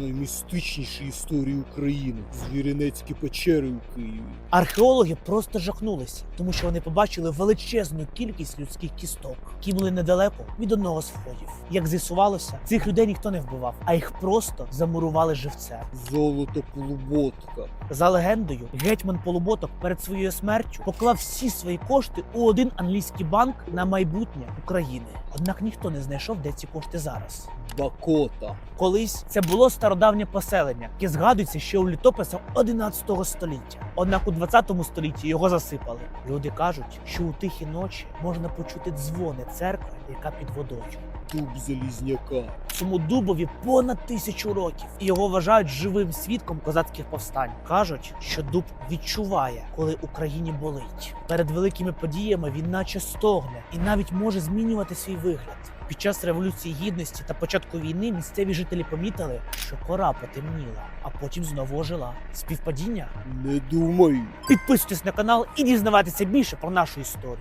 Наймістичніші історії України. Звіринецькі печери у Києві. Археологи просто жахнулися, тому що вони побачили величезну кількість людських кісток, які були недалеко від одного з входів. Як з'ясувалося, цих людей ніхто не вбивав, а їх просто замурували живцем. Золото полуботка. За легендою, гетьман Полуботок перед своєю смертю поклав всі свої кошти у один англійський банк на майбутнє України. Однак ніхто не знайшов, де ці кошти зараз. Бакота. Колись це було стародавнє поселення, яке згадується ще у літописах 11 століття. Однак у 20 столітті його засипали. Люди кажуть, що у тихі ночі можна почути дзвони церкви, яка під водою. Дуб залізняка. Цьому дубові понад тисячу років, і його вважають живим свідком козацьких повстань. кажуть, що дуб відчуває, коли Україні болить. Перед великими подіями він наче стогне і навіть може змінювати свій вигляд. Під час революції гідності та початку війни місцеві жителі помітили, що кора потемніла, а потім знову ожила. Співпадіння? Не думаю. Підписуйтесь на канал і дізнавайтеся більше про нашу історію.